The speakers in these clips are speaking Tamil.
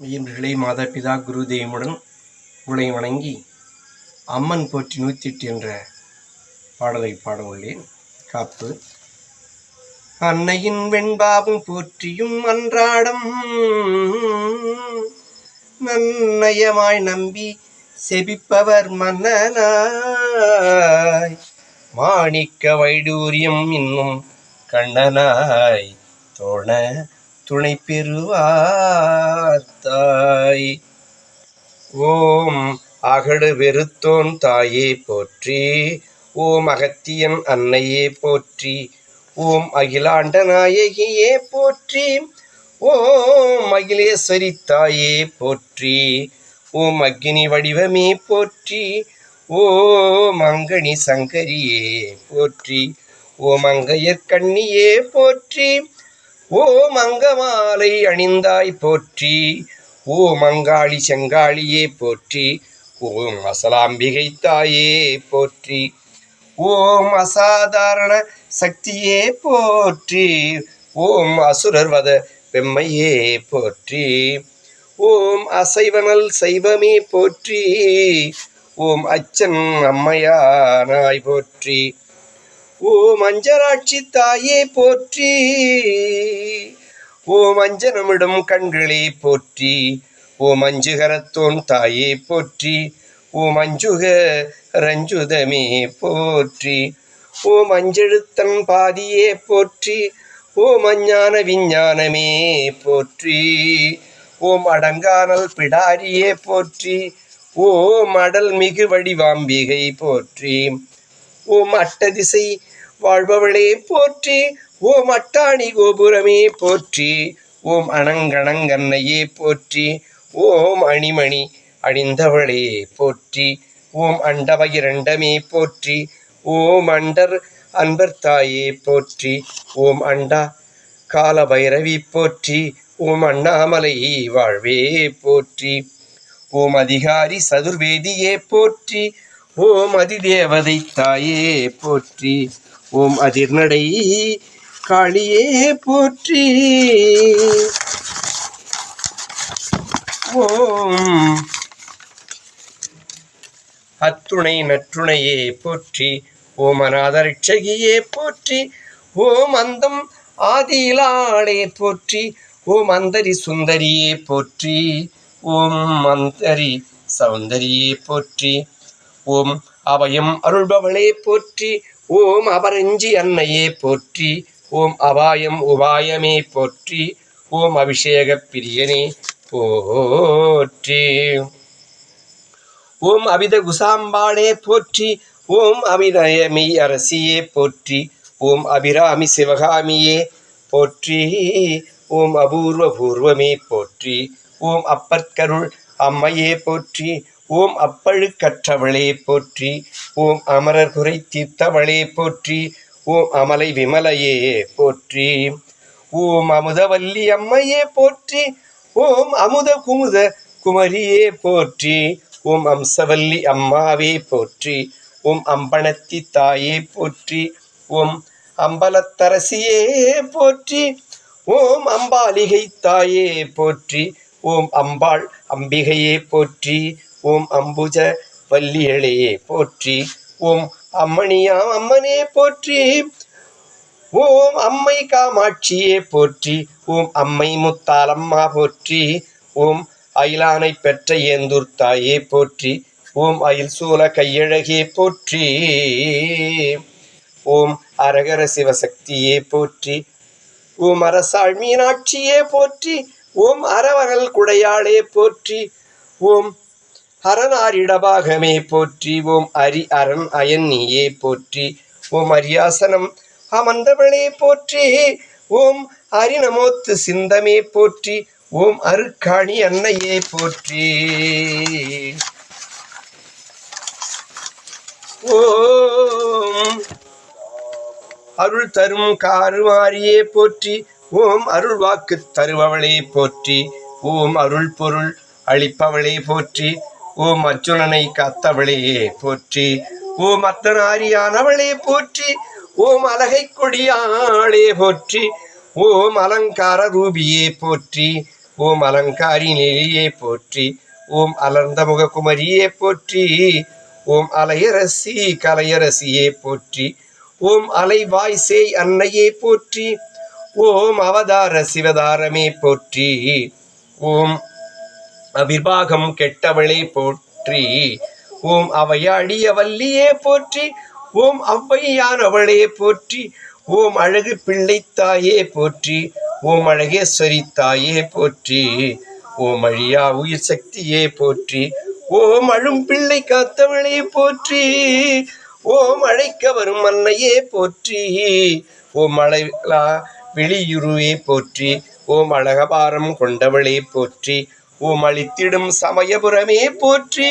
மெய்யன்பர்களே மாதா பிதா குரு தெய்வமுடன் உங்களை வணங்கி அம்மன் போற்றி நூற்றிட்டு என்ற பாடலை பாட உள்ளேன் காப்பு. அன்னையின் வெண்பாவும் போற்றியும் அன்றாடம் நன்னயமாய் நம்பி செபிப்பவர் மன்னனாய். மாணிக்க வைடூரியம் இன்னும் கண்ணனாய். தோண துணை பெறுவார் தாய். ஓம் அகடு வெறுத்தோன் தாயே போற்றி. ஓம் அகத்தியன் அன்னையே போற்றி. ஓம் அகிலாண்ட நாயகியே போற்றி. ஓம் அகிலேஸ்வரி தாயே போற்றி. ஓம் அக்னி வடிவமே போற்றி. ஓம் அங்கனி சங்கரியே போற்றி. ஓம் அங்கையர் கண்ணியே போற்றி. ஓம் அங்கமாலை அணிந்தாய் போற்றி. ஓம் அங்காளி செங்காளியே போற்றி. ஓம் அசலாம்பிகை தாயே போற்றி. ஓம் அசாதாரண சக்தியே போற்றி. ஓம் அசுரர்வத வெம்மையே போற்றி. ஓம் அசைவனல் சைவமே போற்றி. ஓம் அச்சன் அம்மையானாய் போற்றி. ஓ மஞ்சராட்சி தாயே போற்றி. ஓம் அஞ்சனமிடும் கண்களே போற்றி. ஓ மஞ்சுகரத்தோன் தாயே போற்றி. ஓ மஞ்சுக ரஞ்சுதமே போற்றி. ஓ மஞ்செழுத்தன் பாதியே போற்றி. ஓ மஞ்ஞான விஞ்ஞானமே போற்றி. ஓம் அடங்கானல் பிடாரியே போற்றி. ஓ மடல் மிகு வடிவாம்பிகை போற்றி. ஓம் அட்டதிசை வாழ்பவளே போற்றி. ஓம் அட்டாணி கோபுரமே போற்றி. ஓம் அணங்கணங்கன்னையே போற்றி. ஓம் அணிமணி அணிந்தவளே போற்றி. ஓம் அண்டவகிரண்டமே போற்றி. ஓம் அண்டர் அன்பர் தாயே போற்றி. ஓம் அண்டா கால பைரவி போற்றி. ஓம் அண்ணாமலை வாழ்வே போற்றி. ஓம் அதிகாரி சதுர்வேதியே போற்றி. ஓம் அதிதேவதை தாயே போற்றி. ஓம் அதிர்நடை காளியே போற்றி. ஓம் அத்துணை நற்றுணையே போற்றி. ஓம் அநாதரிட்சகியே போற்றி. ஓம் அந்தம் ஆதியிலாளே போற்றி. ஓம் அந்தரி சுந்தரியே போற்றி. ஓம் அந்தரி சௌந்தரியே போற்றி. ஓம் அவையும் அருள்பவளே போற்றி ஓம் அபரஞ்சி அன்னையே போற்றி ஓம் அபாயம் உபாயமே போற்றி ஓம் அபிஷேக பிரியனே போற்றி. ஓம் அபித குசாம்பாளே போற்றி ஓம் அபிநயமி அரசியே போற்றி ஓம் அபிராமி சிவகாமியே போற்றி ஓம் அபூர்வ பூர்வமே போற்றி ஓம் அப்பற்கருள் அம்மையே போற்றி ஓம் அப்பழுக்கற்றவளே போற்றி ஓம் அமரர் குறை தீர்த்தவளே போற்றி ஓம் அமலை விமலையே போற்றி ஓம் அமுதவல்லி அம்மையே போற்றி ஓம் அமுத குமுத குமரியே போற்றி ஓம் அம்சவல்லி அம்மாவே போற்றி ஓம் அம்பணத்தி தாயே போற்றி ஓம் அம்பலத்தரசியே போற்றி ஓம் அம்பாலிகை தாயே போற்றி ஓம் அம்பாள் அம்பிகையே போற்றி ஓம் அம்புஜ வல்லியளே போற்றி. ஓம் அம்மணியாம் அம்மனே போற்றி. ஓம் அம்மை காமாட்சியே போற்றி. ஓம் அம்மை முத்தாலம்மா போற்றி. ஓம் அயிலானை பெற்ற ஏந்தூர் தாயே போற்றி. ஓம் அயில் சூல கையழகே போற்றி. ஓம் அரகர சிவசக்தியே போற்றி. ஓம் அரசாள் மீனாட்சியே போற்றி. ஓம் அறவரல் குடையாளே போற்றி. ஓம் அரணாரிடபாகமே போற்றி ஓம் அரி அரண் அயன்னியே போற்றி ஓம் அரியாசனம் அமர்ந்தவளே போற்றி ஓம் அரிநமோத்து சிந்தமே போற்றி ஓம் அருக்காணி அன்னையே போற்றி. ஓம் அருள் தரும் காருமாரியே போற்றி ஓம் அருள் வாக்கு தருபவளே போற்றி ஓம் அருள் பொருள் அளிப்பவளே போற்றி ஓம் அர்ஜுனனை காத்தவளே போற்றி. ஓம் அத்தனாரியானவளே போற்றி. ஓம் அலகை கொடியாளே போற்றி. ஓம் அலங்கார ரூபியே போற்றி. ஓம் அலங்காரி நெறியே போற்றி. ஓம் அலர்ந்த முககுமரியே போற்றி. ஓம் அலையரசி கலையரசியே போற்றி. ஓம் அலைவாய் சேய் அன்னையே போற்றி. ஓம் அவதார சிவதாரமே போற்றி. ஓம் அவிர்வாகம் கெட்டவளே போற்றி ஓம் அவையாடிய வல்லியே போற்றி ஓம் அவ்வையானவளே போற்றி ஓம் அழகு பிள்ளைத்தாயே போற்றி ஓம் அழகேஸ்வரி தாயே போற்றி ஓம் அழியா உயிர் சக்தியே போற்றி ஓம் அழும் பிள்ளை காத்தவளே போற்றி ஓம் அழைக்க வரும் அன்னையே போற்றி ஓம் அழகா வெளியுருவே போற்றி ஓம் அழகபாரம் கொண்டவளே போற்றி ஓம் அளித்திடும் சமயபுரமே போற்றி.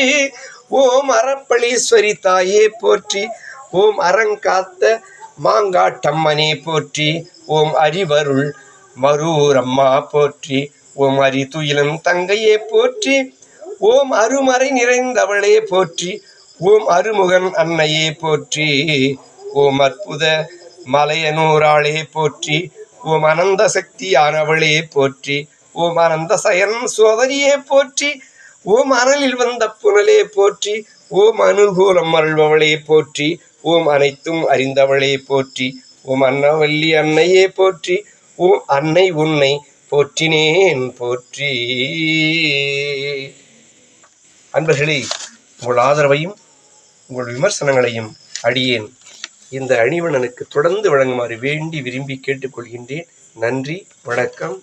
ஓம் அறப்பளீஸ்வரி தாயே போற்றி. ஓம் அறங்காத்த மாங்காட்டம்மனே போற்றி. ஓம் அறிவருள் மரூரம்மா போற்றி. ஓம் அரிதுயிலும் தங்கையே போற்றி. ஓம் அருமறை நிறைந்தவளே போற்றி. ஓம் அருமுகன் அன்னையே போற்றி. ஓம் அற்புத மலையனூராளே போற்றி. ஓம் அனந்த சக்தியானவளே போற்றி. ஓம் ஆனந்த சயன் சோதரியே போற்றி ஓம் அனலில் வந்த புனலே போற்றி ஓம் அனுகூலம் அருள்பவளே போற்றி ஓம் அனைத்தும் அறிந்தவளே போற்றி ஓம் அன்னவல்லி அன்னையே போற்றி ஓம் அன்னை உன்னை போற்றினேன் போற்றி. அன்பர்களே உங்கள் ஆதரவையும் உங்கள் விமர்சனங்களையும் அடியேன். இந்த அணிவனனுக்கு தொடர்ந்து வழங்குமாறு வேண்டி விரும்பி கேட்டுக்கொள்கின்றேன். நன்றி வணக்கம்.